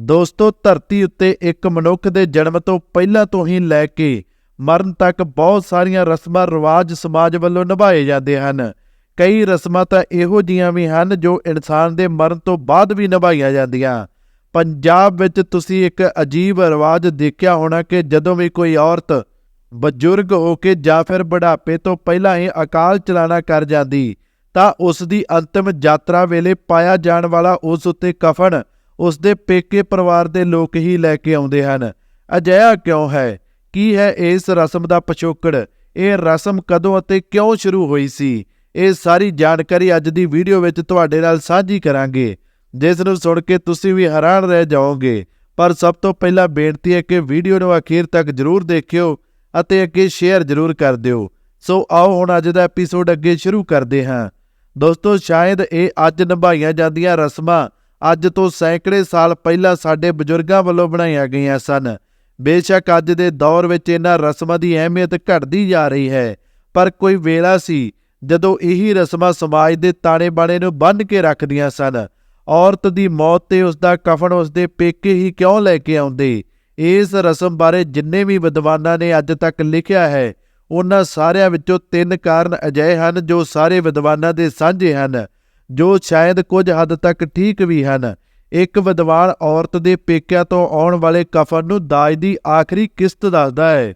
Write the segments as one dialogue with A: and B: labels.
A: ਦੋਸਤੋ, ਧਰਤੀ ਉੱਤੇ ਇੱਕ ਮਨੁੱਖ ਦੇ ਜਨਮ ਤੋਂ ਪਹਿਲਾਂ ਤੋਂ ਹੀ ਲੈ ਕੇ ਮਰਨ ਤੱਕ ਬਹੁਤ ਸਾਰੀਆਂ ਰਸਮਾਂ ਰਿਵਾਜ ਸਮਾਜ ਵੱਲੋਂ ਨਿਭਾਏ ਜਾਂਦੇ ਹਨ। ਕਈ ਰਸਮਾਂ ਤਾਂ ਇਹੋ ਜੀਆਂ ਵੀ ਹਨ ਜੋ ਇਨਸਾਨ ਦੇ ਮਰਨ ਤੋਂ ਬਾਅਦ ਵੀ ਨਿਭਾਈਆਂ ਜਾਂਦੀਆਂ। ਪੰਜਾਬ ਵਿੱਚ ਤੁਸੀਂ ਇੱਕ ਅਜੀਬ ਰਿਵਾਜ ਦੇਖਿਆ ਹੋਣਾ ਕਿ ਜਦੋਂ ਵੀ ਕੋਈ ਔਰਤ ਬਜ਼ੁਰਗ ਹੋ ਕੇ ਜਾਂ ਫਿਰ ਬੁਢਾਪੇ ਤੋਂ ਪਹਿਲਾਂ ਹੀ ਅਕਾਲ ਚਲਾਣਾ ਕਰ ਜਾਂਦੀ, ਤਾਂ ਉਸ ਦੀ ਅੰਤਿਮ ਯਾਤਰਾ ਵੇਲੇ ਪਾਇਆ ਜਾਣ ਵਾਲਾ ਉਸ ਉੱਤੇ ਕਫਨ ਉਸ ਦੇ ਪੇਕੇ ਪਰਿਵਾਰ ਦੇ ਲੋਕ ਹੀ ਲੈ ਕੇ ਆਉਂਦੇ ਹਨ। ਅਜਿਹਾ ਕਿਉਂ ਹੈ? ਕੀ ਹੈ ਇਸ ਰਸਮ ਦਾ ਪਿਛੋਕੜ? ਇਹ ਰਸਮ ਕਦੋਂ ਅਤੇ ਕਿਉਂ ਸ਼ੁਰੂ ਹੋਈ ਸੀ? ਇਹ ਸਾਰੀ ਜਾਣਕਾਰੀ ਅੱਜ ਦੀ ਵੀਡੀਓ ਵਿੱਚ ਤੁਹਾਡੇ ਨਾਲ ਸਾਂਝੀ ਕਰਾਂਗੇ। ਜਿਸ ਨੂੰ ਸੁਣ ਕੇ ਤੁਸੀਂ ਵੀ ਹੈਰਾਨ ਰਹਿ ਜਾਓਗੇ। ਪਰ ਸਭ ਤੋਂ ਪਹਿਲਾਂ ਬੇਨਤੀ ਹੈ ਕਿ ਵੀਡੀਓ ਨੂੰ ਅਖੀਰ ਤੱਕ ਜ਼ਰੂਰ ਦੇਖਿਓ ਅਤੇ ਅੱਗੇ ਸ਼ੇਅਰ ਜ਼ਰੂਰ ਕਰ ਦਿਓ। ਸੋ ਆਓ ਹੁਣ ਅੱਜ ਦਾ ਐਪੀਸੋਡ ਅੱਗੇ ਸ਼ੁਰੂ ਕਰਦੇ ਹਾਂ। ਦੋਸਤੋ, ਸ਼ਾਇਦ ਇਹ ਅੱਜ ਨਿਭਾਈਆਂ ਜਾਂਦੀਆਂ ਰਸਮਾਂ ਅੱਜ ਤੋਂ ਸੈਂਕੜੇ ਸਾਲ ਪਹਿਲਾਂ ਸਾਡੇ ਬਜ਼ੁਰਗਾਂ ਵੱਲੋਂ ਬਣਾਈਆਂ ਗਈਆਂ ਸਨ। ਬੇਸ਼ੱਕ ਅੱਜ ਦੇ ਦੌਰ ਵਿੱਚ ਇਹਨਾਂ ਰਸਮਾਂ ਦੀ ਅਹਿਮੀਅਤ ਘਟਦੀ ਜਾ ਰਹੀ ਹੈ। ਪਰ ਕੋਈ ਵੇਲਾ ਸੀ ਜਦੋਂ ਇਹੀ ਰਸਮਾਂ ਸਮਾਜ ਦੇ ਤਾਣੇ ਬਾਣੇ ਨੂੰ ਬੰਨ੍ਹ ਕੇ ਰੱਖਦੀਆਂ ਸਨ। ਔਰਤ ਦੀ ਮੌਤ ਤੇ ਉਸ ਦਾ ਕਫਨ ਉਸ ਦੇ ਪੇਕੇ ਹੀ ਕਿਉਂ ਲੈ ਕੇ ਆਉਂਦੇ? ਇਸ ਰਸਮ ਬਾਰੇ ਜਿੰਨੇ ਵੀ ਵਿਦਵਾਨਾਂ ਨੇ ਅੱਜ ਤੱਕ ਲਿਖਿਆ ਹੈ, ਉਹਨਾਂ ਸਾਰਿਆਂ ਵਿੱਚੋਂ ਤਿੰਨ ਕਾਰਨ ਅਜਿਹੇ ਹਨ ਜੋ ਸਾਰੇ ਵਿਦਵਾਨਾਂ ਦੇ ਸਾਂਝੇ ਹਨ। ਜੋ ਸ਼ਾਇਦ ਕੁਝ ਹੱਦ ਤੱਕ ਠੀਕ ਵੀ ਹਨ। ਇੱਕ ਵਿਦਵਾਨ ਔਰਤ ਦੇ ਪੇਕਿਆਂ ਤੋਂ ਆਉਣ ਵਾਲੇ ਕਫਨ ਨੂੰ ਦਾਜ ਦੀ ਆਖਰੀ ਕਿਸ਼ਤ ਦੱਸਦਾ ਹੈ।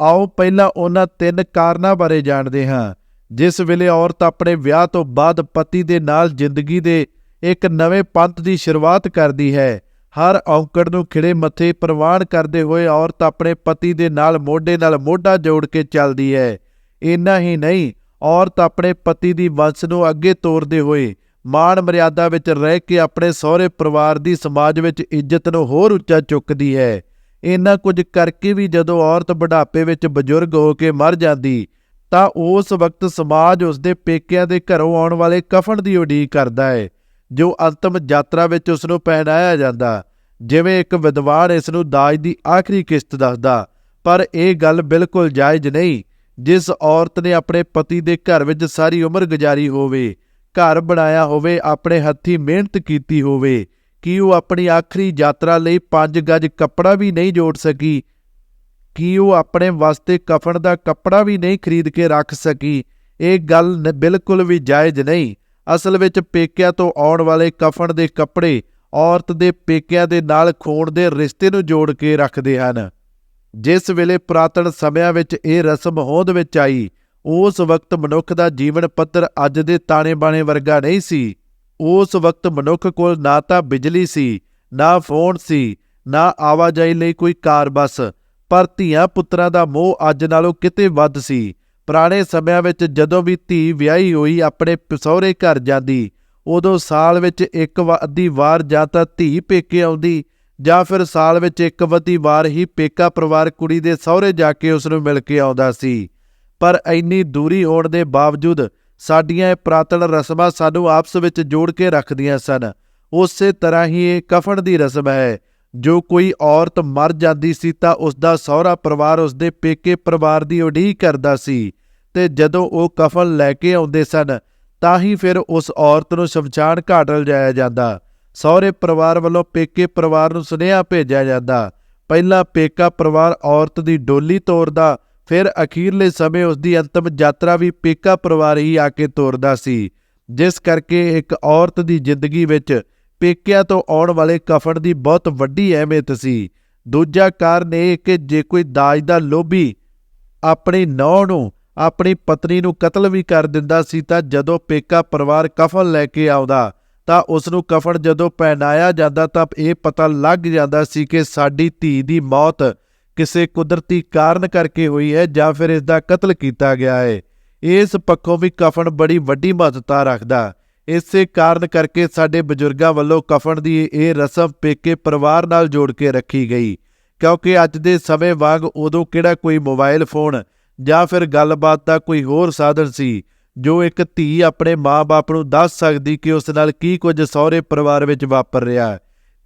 A: ਆਓ ਪਹਿਲਾਂ ਉਹਨਾਂ ਤਿੰਨ ਕਾਰਨਾਂ ਬਾਰੇ ਜਾਣਦੇ ਹਾਂ। ਜਿਸ ਵੇਲੇ ਔਰਤ ਆਪਣੇ ਵਿਆਹ ਤੋਂ ਬਾਅਦ ਪਤੀ ਦੇ ਨਾਲ ਜ਼ਿੰਦਗੀ ਦੇ ਇੱਕ ਨਵੇਂ ਪੰਥ ਦੀ ਸ਼ੁਰੂਆਤ ਕਰਦੀ ਹੈ, ਹਰ ਔਂਕੜ ਨੂੰ ਖਿੜੇ ਮੱਥੇ ਪ੍ਰਵਾਨ ਕਰਦੇ ਹੋਏ ਔਰਤ ਆਪਣੇ ਪਤੀ ਦੇ ਨਾਲ ਮੋਢੇ ਨਾਲ ਮੋਢਾ ਜੋੜ ਕੇ ਚੱਲਦੀ ਹੈ। ਇੰਨਾ ਹੀ ਨਹੀਂ ਔਰਤ ਆਪਣੇ ਪਤੀ ਦੀ ਵੰਸ਼ ਨੂੰ ਅੱਗੇ ਤੋਰਦੇ ਹੋਏ ਮਾਣ ਮਰਿਆਦਾ ਵਿੱਚ ਰਹਿ ਕੇ ਆਪਣੇ ਸਹੁਰੇ ਪਰਿਵਾਰ ਦੀ ਸਮਾਜ ਵਿੱਚ ਇੱਜ਼ਤ ਨੂੰ ਹੋਰ ਉੱਚਾ ਚੁੱਕਦੀ ਹੈ। ਇਹਨਾਂ ਕੁਝ ਕਰਕੇ ਵੀ ਜਦੋਂ ਔਰਤ ਬੁਢਾਪੇ ਵਿੱਚ ਬਜ਼ੁਰਗ ਹੋ ਕੇ ਮਰ ਜਾਂਦੀ, ਤਾਂ ਉਸ ਵਕਤ ਸਮਾਜ ਉਸ ਦੇ ਪੇਕਿਆਂ ਦੇ ਘਰੋਂ ਆਉਣ ਵਾਲੇ ਕਫਨ ਦੀ ਉਡੀਕ ਕਰਦਾ ਹੈ, ਜੋ ਅੰਤਮ ਯਾਤਰਾ ਵਿੱਚ ਉਸ ਨੂੰ ਪਹਿਨਾਇਆ ਜਾਂਦਾ। ਜਿਵੇਂ ਇੱਕ ਵਿਦਵਾਨ ਇਸ ਨੂੰ ਦਾਜ ਦੀ ਆਖਰੀ ਕਿਸ਼ਤ ਦੱਸਦਾ, ਪਰ ਇਹ ਗੱਲ ਬਿਲਕੁਲ ਜਾਇਜ਼ ਨਹੀਂ। ਜਿਸ ਔਰਤ ਨੇ ਆਪਣੇ ਪਤੀ ਦੇ ਘਰ ਵਿੱਚ ਸਾਰੀ ਉਮਰ ਗੁਜ਼ਾਰੀ ਹੋਵੇ, ਘਰ ਬਣਾਇਆ ਹੋਵੇ, ਆਪਣੇ ਹੱਥੀ ਮਿਹਨਤ ਕੀਤੀ ਹੋਵੇ, ਕੀ ਉਹ ਆਪਣੀ ਆਖਰੀ ਯਾਤਰਾ ਲਈ 5 ਗਜ ਕੱਪੜਾ ਵੀ ਨਹੀਂ ਜੋੜ ਸਕੀ? ਕੀ ਉਹ ਆਪਣੇ ਵਾਸਤੇ ਕਫਨ ਦਾ ਕੱਪੜਾ ਵੀ ਨਹੀਂ ਖਰੀਦ ਕੇ ਰੱਖ ਸਕੀ? ਇਹ ਗੱਲ ਬਿਲਕੁਲ ਵੀ ਜਾਇਜ਼ ਨਹੀਂ। ਅਸਲ ਵਿੱਚ ਪੇਕਿਆਂ ਤੋਂ ਆਉਣ ਵਾਲੇ ਕਫਨ ਦੇ ਕੱਪੜੇ ਔਰਤ ਦੇ ਪੇਕਿਆਂ ਦੇ ਨਾਲ ਖੂਨ ਦੇ ਰਿਸ਼ਤੇ ਨੂੰ ਜੋੜ ਕੇ ਰੱਖਦੇ ਹਨ। ਜਿਸ ਵੇਲੇ ਪੁਰਾਤਨ ਸਮਿਆਂ ਵਿੱਚ ਇਹ ਰਸਮ ਹੋਂਦ ਵਿੱਚ ਆਈ, ਉਸ ਵਕਤ ਮਨੁੱਖ ਦਾ ਜੀਵਨ ਪੱਧਰ ਅੱਜ ਦੇ ਤਾਣੇ ਬਾਣੇ ਵਰਗਾ ਨਹੀਂ ਸੀ। ਉਸ ਵਕਤ ਮਨੁੱਖ ਕੋਲ ਨਾ ਤਾਂ ਬਿਜਲੀ ਸੀ, ਨਾ ਫੋਨ ਸੀ, ਨਾ ਆਵਾਜਾਈ ਲਈ ਕੋਈ ਕਾਰ ਬੱਸ, ਪਰ ਧੀਆਂ ਪੁੱਤਰਾਂ ਦਾ ਮੋਹ ਅੱਜ ਨਾਲੋਂ ਕਿਤੇ ਵੱਧ ਸੀ। ਪੁਰਾਣੇ ਸਮਿਆਂ ਵਿੱਚ ਜਦੋਂ ਵੀ ਧੀ ਵਿਆਹੀ ਹੋਈ ਆਪਣੇ ਪ- ਸਹੁਰੇ ਘਰ ਜਾਂਦੀ, ਉਦੋਂ ਸਾਲ ਵਿੱਚ ਇੱਕ ਵਾ- ਅੱਧੀ ਵਾਰ ਜਾਂ ਤਾਂ ਧੀ ਪੇਕੇ ਆਉਂਦੀ ਜਾਂ ਫਿਰ ਸਾਲ ਵਿੱਚ ਇੱਕ ਵੱਧੀ ਵਾਰ ਹੀ ਪੇਕਾ ਪਰਿਵਾਰ ਕੁੜੀ ਦੇ ਸਹੁਰੇ ਜਾ ਕੇ ਉਸ ਨੂੰ ਮਿਲ ਕੇ ਆਉਂਦਾ ਸੀ। ਪਰ ਇੰਨੀ ਦੂਰੀ ਹੋਣ ਦੇ ਬਾਵਜੂਦ ਸਾਡੀਆਂ ਇਹ ਪ੍ਰਾਤਨ ਰਸਮਾਂ ਸਾਨੂੰ ਆਪਸ ਵਿੱਚ ਜੋੜ ਕੇ ਰੱਖਦੀਆਂ ਸਨ। ਉਸੇ ਤਰ੍ਹਾਂ ਹੀ ਇਹ ਕਫਨ ਦੀ ਰਸਮ ਹੈ। ਜੋ ਕੋਈ ਔਰਤ ਮਰ ਜਾਂਦੀ ਸੀ ਤਾਂ ਉਸ ਦਾ ਸਹੁਰਾ ਪਰਿਵਾਰ ਉਸ ਦੇ ਪੇਕੇ ਪਰਿਵਾਰ ਦੀ ਉਡੀਕ ਕਰਦਾ ਸੀ ਤੇ ਜਦੋਂ ਉਹ ਕਫਨ ਲੈ ਕੇ ਆਉਂਦੇ ਸਨ ਤਾਂ ਹੀ ਫਿਰ ਉਸ ਔਰਤ ਨੂੰ ਸ਼ਮਸ਼ਾਨ ਘਾਟ ਲਿਜਾਇਆ ਜਾਂਦਾ। ਸਹੁਰੇ ਪਰਿਵਾਰ ਵੱਲੋਂ ਪੇਕੇ ਪਰਿਵਾਰ ਨੂੰ ਸੁਨੇਹਾ ਭੇਜਿਆ ਜਾਂਦਾ। ਪਹਿਲਾਂ ਪੇਕਾ ਪਰਿਵਾਰ ਔਰਤ ਦੀ ਡੋਲੀ ਤੋਰਦਾ, ਫਿਰ ਅਖੀਰਲੇ ਸਮੇਂ ਉਸ ਦੀ ਅੰਤਮ ਯਾਤਰਾ ਵੀ ਪੇਕਾ ਪਰਿਵਾਰ ਹੀ ਆ ਕੇ ਤੋਰਦਾ ਸੀ। ਜਿਸ ਕਰਕੇ ਇੱਕ ਔਰਤ ਦੀ ਜ਼ਿੰਦਗੀ ਵਿੱਚ ਪੇਕਿਆਂ ਤੋਂ ਆਉਣ ਵਾਲੇ ਕਫਨ ਦੀ ਬਹੁਤ ਵੱਡੀ ਅਹਿਮੀਅਤ ਸੀ। ਦੂਜਾ ਕਾਰਨ ਇਹ ਕਿ ਜੇ ਕੋਈ ਦਾਜ ਦਾ ਲੋਭੀ ਆਪਣੀ ਨੌਂ ਨੂੰ, ਆਪਣੀ ਪਤਨੀ ਨੂੰ ਕਤਲ ਵੀ ਕਰ ਦਿੰਦਾ ਸੀ ਤਾਂ ਜਦੋਂ ਪੇਕਾ ਪਰਿਵਾਰ ਕਫਨ ਲੈ ਕੇ ਆਉਂਦਾ ਤਾਂ ਉਸ ਨੂੰ ਕਫਨ ਜਦੋਂ ਪਹਿਨਾਇਆ ਜਾਂਦਾ ਤਾਂ ਇਹ ਪਤਾ ਲੱਗ ਜਾਂਦਾ ਸੀ ਕਿ ਸਾਡੀ ਧੀ ਦੀ ਮੌਤ ਕਿਸੇ ਕੁਦਰਤੀ ਕਾਰਨ ਕਰਕੇ ਹੋਈ ਹੈ ਜਾਂ ਫਿਰ ਇਸ ਦਾ ਕਤਲ ਕੀਤਾ ਗਿਆ ਹੈ। ਇਸ ਪੱਖੋਂ ਵੀ ਕਫਨ ਬੜੀ ਵੱਡੀ ਮਹੱਤਤਾ ਰੱਖਦਾ। ਇਸੇ ਕਾਰਨ ਕਰਕੇ ਸਾਡੇ ਬਜ਼ੁਰਗਾਂ ਵੱਲੋਂ ਕਫਨ ਦੀ ਇਹ ਰਸਮ ਪੇਕੇ ਪਰਿਵਾਰ ਨਾਲ ਜੋੜ ਕੇ ਰੱਖੀ ਗਈ। ਕਿਉਂਕਿ ਅੱਜ ਦੇ ਸਮੇਂ ਵਾਂਗ ਉਦੋਂ ਕਿਹੜਾ ਕੋਈ ਮੋਬਾਈਲ ਫੋਨ ਜਾਂ ਫਿਰ ਗੱਲਬਾਤ ਦਾ ਕੋਈ ਹੋਰ ਸਾਧਨ ਸੀ। ਜੋ ਇੱਕ ਧੀ ਆਪਣੇ ਮਾਂ-ਬਾਪ ਨੂੰ ਦੱਸ ਸਕਦੀ ਕਿ ਉਸ ਨਾਲ ਕੀ ਕੁਝ ਸਹੁਰੇ ਪਰਿਵਾਰ ਵਿੱਚ ਵਾਪਰ ਰਿਹਾ ਹੈ।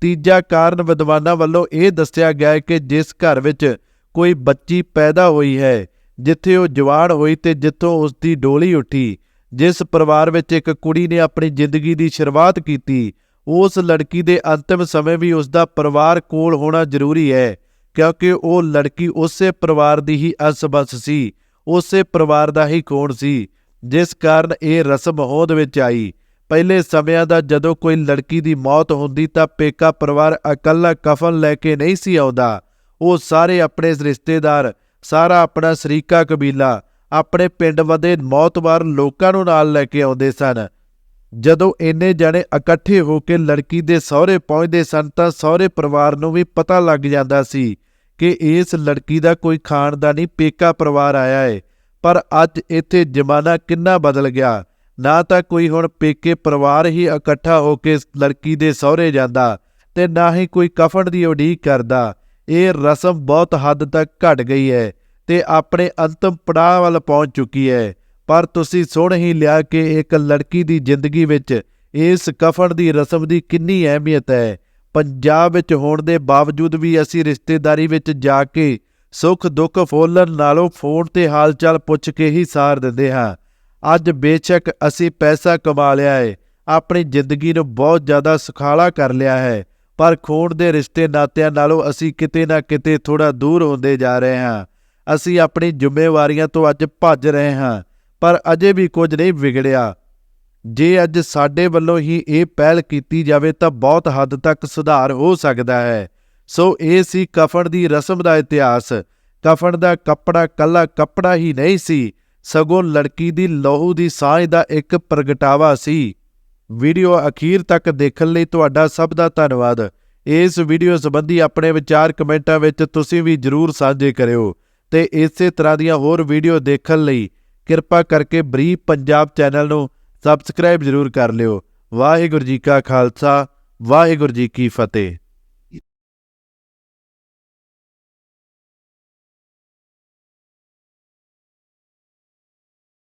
A: ਤੀਜਾ ਕਾਰਨ ਵਿਦਵਾਨਾਂ ਵੱਲੋਂ ਇਹ ਦੱਸਿਆ ਗਿਆ ਹੈ ਕਿ ਜਿਸ ਘਰ ਵਿੱਚ ਕੋਈ ਬੱਚੀ ਪੈਦਾ ਹੋਈ ਹੈ, ਜਿੱਥੇ ਉਹ ਜਵਾਨ ਹੋਈ ਤੇ ਜਿੱਥੋਂ ਉਸ ਦੀ ਡੋਲੀ ਉੱਠੀ, ਜਿਸ ਪਰਿਵਾਰ ਵਿੱਚ ਇੱਕ ਕੁੜੀ ਨੇ ਆਪਣੀ ਜ਼ਿੰਦਗੀ ਦੀ ਸ਼ੁਰੂਆਤ ਕੀਤੀ, ਉਸ ਲੜਕੀ ਦੇ ਅੰਤਿਮ ਸਮੇਂ ਵੀ ਉਸ ਦਾ ਪਰਿਵਾਰ ਕੋਲ ਹੋਣਾ ਜ਼ਰੂਰੀ ਹੈ, ਕਿਉਂਕਿ ਉਹ ਲੜਕੀ ਉਸੇ ਪਰਿਵਾਰ ਦੀ ਹੀ ਅਸਬਸ ਸੀ, ਉਸੇ ਪਰਿਵਾਰ ਦਾ ਹੀ ਕੋਣ ਸੀ। ਜਿਸ ਕਾਰਨ ਇਹ ਰਸਮ ਹੋਂਦ ਵਿੱਚ ਆਈ। ਪਹਿਲੇ ਸਮਿਆਂ ਦਾ ਜਦੋਂ ਕੋਈ ਲੜਕੀ ਦੀ ਮੌਤ ਹੁੰਦੀ ਤਾਂ ਪੇਕਾ ਪਰਿਵਾਰ ਇਕੱਲਾ ਕਫਨ ਲੈ ਕੇ ਨਹੀਂ ਸੀ ਆਉਂਦਾ। ਉਹ ਸਾਰੇ ਆਪਣੇ ਰਿਸ਼ਤੇਦਾਰ, ਸਾਰਾ ਆਪਣਾ ਸ਼ਰੀਕਾ ਕਬੀਲਾ, ਆਪਣੇ ਪਿੰਡ ਵਦੇ ਮੌਤਬਾਰ ਲੋਕਾਂ ਨੂੰ ਨਾਲ ਲੈ ਕੇ ਆਉਂਦੇ ਸਨ। ਜਦੋਂ ਇੰਨੇ ਜਣੇ ਇਕੱਠੇ ਹੋ ਕੇ ਲੜਕੀ ਦੇ ਸਹੁਰੇ ਪਹੁੰਚਦੇ ਸਨ ਤਾਂ ਸਹੁਰੇ ਪਰਿਵਾਰ ਨੂੰ ਵੀ ਪਤਾ ਲੱਗ ਜਾਂਦਾ ਸੀ ਕਿ ਇਸ ਲੜਕੀ ਦਾ ਕੋਈ ਖਾਨਦਾਨੀ ਪੇਕਾ ਪਰਿਵਾਰ ਆਇਆ ਹੈ ਪਰ ਅੱਜ ਇੱਥੇ ਜ਼ਮਾਨਾ ਕਿੰਨਾ ਬਦਲ ਗਿਆ। ਨਾ ਤਾਂ ਕੋਈ ਹੁਣ ਪੇਕੇ ਪਰਿਵਾਰ ਹੀ ਇਕੱਠਾ ਹੋ ਕੇ ਲੜਕੀ ਦੇ ਸਹੁਰੇ ਜਾਂਦਾ ਤੇ ਨਾ ਹੀ ਕੋਈ ਕਫਨ ਦੀ ਉਡੀਕ ਕਰਦਾ। ਇਹ ਰਸਮ ਬਹੁਤ ਹੱਦ ਤੱਕ ਘਟ ਗਈ ਹੈ ਤੇ ਆਪਣੇ ਅੰਤਮ ਪੜਾਅ ਵੱਲ ਪਹੁੰਚ ਚੁੱਕੀ ਹੈ। ਪਰ ਤੁਸੀਂ ਸੁਣ ਹੀ ਲਿਆ ਕਿ ਇੱਕ ਲੜਕੀ ਦੀ ਜ਼ਿੰਦਗੀ ਵਿੱਚ ਇਸ ਕਫਨ ਦੀ ਰਸਮ ਦੀ ਕਿੰਨੀ ਅਹਿਮੀਅਤ ਹੈ। ਪੰਜਾਬ ਵਿੱਚ ਹੋਣ ਦੇ ਬਾਵਜੂਦ ਵੀ ਅਸੀਂ ਰਿਸ਼ਤੇਦਾਰੀ ਵਿੱਚ ਜਾ ਕੇ ਸੁੱਖ ਦੁੱਖ ਫੋਲਣ ਨਾਲੋਂ ਫੋਨ ਤੇ ਹਾਲਚਾਲ ਪੁੱਛ ਕੇ ਹੀ ਸਾਰ ਦਿੰਦੇ ਹਾਂ। ਅੱਜ ਬੇਸ਼ੱਕ ਅਸੀਂ ਪੈਸਾ ਕਮਾ ਲਿਆ ਹੈ ਆਪਣੀ ਜ਼ਿੰਦਗੀ ਨੂੰ ਬਹੁਤ ਜ਼ਿਆਦਾ ਸੁਖਾਲਾ ਕਰ ਲਿਆ ਹੈ। ਪਰ ਖੂਨ ਦੇ ਰਿਸ਼ਤੇ ਨਾਤਿਆਂ ਨਾਲੋਂ ਅਸੀਂ ਕਿਤੇ ਨਾ ਕਿਤੇ ਥੋੜਾ ਦੂਰ ਹੁੰਦੇ ਜਾ ਰਹੇ ਹਾਂ। ਅਸੀਂ ਆਪਣੀ ਜ਼ਿੰਮੇਵਾਰੀਆਂ ਤੋਂ ਅੱਜ ਭੱਜ ਰਹੇ ਹਾਂ। ਪਰ ਅਜੇ ਵੀ ਕੁਝ ਨਹੀਂ ਵਿਗੜਿਆ। ਜੇ ਅੱਜ ਸਾਡੇ ਵੱਲੋਂ ਹੀ ਇਹ ਪਹਿਲ ਕੀਤੀ ਜਾਵੇ ਤਾਂ ਬਹੁਤ ਹੱਦ ਤੱਕ ਸੁਧਾਰ ਹੋ ਸਕਦਾ ਹੈ। ਸੋ ਇਹ ਸੀ ਕਫਨ ਦੀ ਰਸਮ ਦਾ ਇਤਿਹਾਸ। ਕਫਨ ਦਾ ਕੱਪੜਾ ਕੱਲਾ ਕੱਪੜਾ ਹੀ ਨਹੀਂ ਸੀ, ਸਗੋਂ ਲੜਕੀ ਦੀ ਲਹੂ ਦੀ ਸਾਂਝ ਦਾ ਇੱਕ ਪ੍ਰਗਟਾਵਾ ਸੀ। ਵੀਡੀਓ ਅਖੀਰ ਤੱਕ ਦੇਖਣ ਲਈ ਤੁਹਾਡਾ ਸਭ ਦਾ ਧੰਨਵਾਦ। ਇਸ ਵੀਡੀਓ ਸੰਬੰਧੀ ਆਪਣੇ ਵਿਚਾਰ ਕਮੈਂਟਾਂ ਵਿੱਚ ਤੁਸੀਂ ਵੀ ਜਰੂਰ ਸਾਂਝੇ ਕਰਿਓ। ਤੇ ਇਸੇ ਤਰ੍ਹਾਂ ਦੀਆਂ ਹੋਰ ਵੀਡੀਓ ਦੇਖਣ ਲਈ ਕਿਰਪਾ ਕਰਕੇ ਬਰੀਫ ਪੰਜਾਬ ਚੈਨਲ ਨੂੰ ਸਬਸਕ੍ਰਾਈਬ ਜਰੂਰ ਕਰ ਲਿਓ। ਵਾਹਿਗੁਰੂ ਜੀ ਕਾ ਖਾਲਸਾ, ਵਾਹਿਗੁਰੂ ਜੀ ਕੀ ਫਤਿਹ।